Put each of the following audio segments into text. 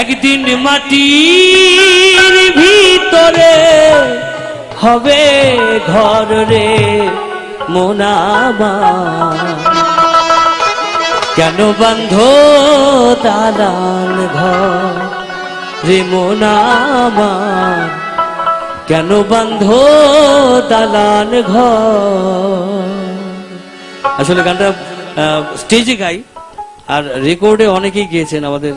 একদিন মাটির ভিতরে হবে ঘর রে মোনামা কেন বন্ধ দালান ঘর রে মোনামার কেন বন্ধ দালান ঘর? আসলে গানটা স্টেজে গাই। আর রেকর্ডে অনেকেই গিয়েছেন, আমাদের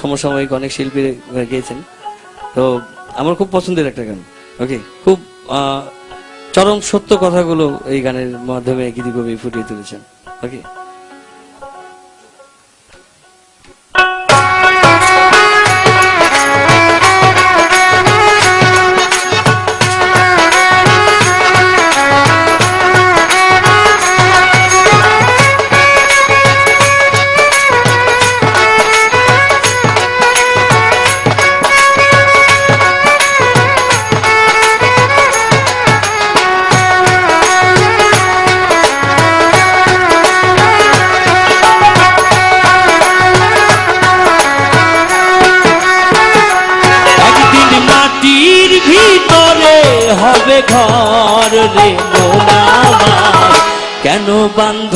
সমসাময়িক অনেক শিল্পী গিয়েছেন। তো আমার খুব পছন্দের একটা গান। ওকে খুব চরম সত্য কথাগুলো এই গানের মাধ্যমে গীতি কবি ফুটিয়ে তুলেছেন। ওকে হবে ঘর রে মোনামার কেন বান্ধ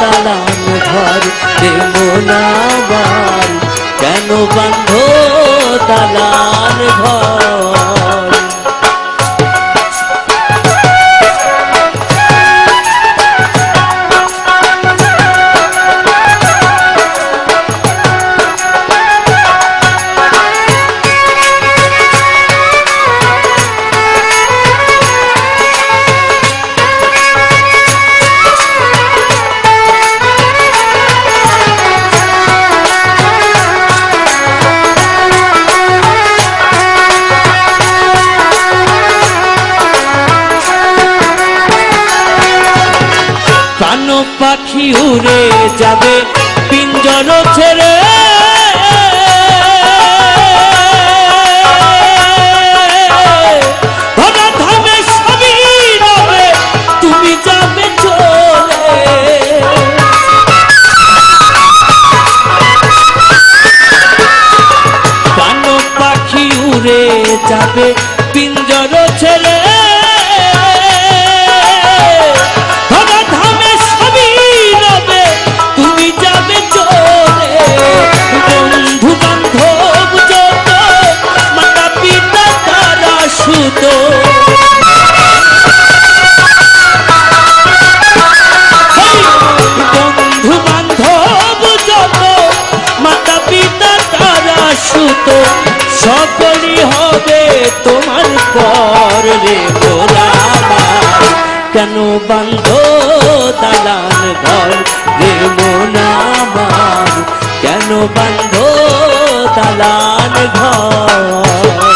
দালান ঘর রে মোনামার কেন বান্ধ দালান ঘর? পাখি উড়ে যাবে পিঞ্জর ছেড়ে। যাবে সকলই হবে তোমার পর রে মোরামার কেন বান্ধ দালান ঘর রে মোনামার কেন বান্ধ দালান ঘর?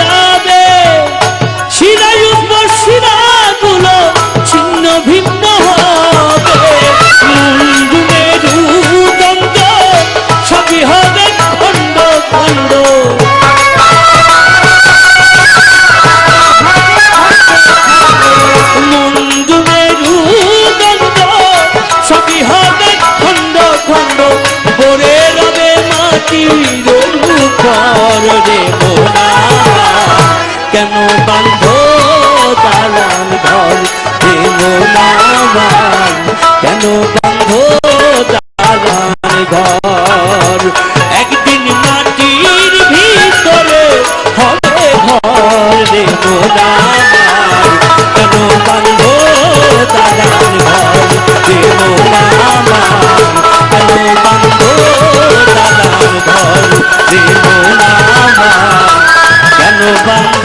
মাটির রে মোনা দেব না কেন বান্ধ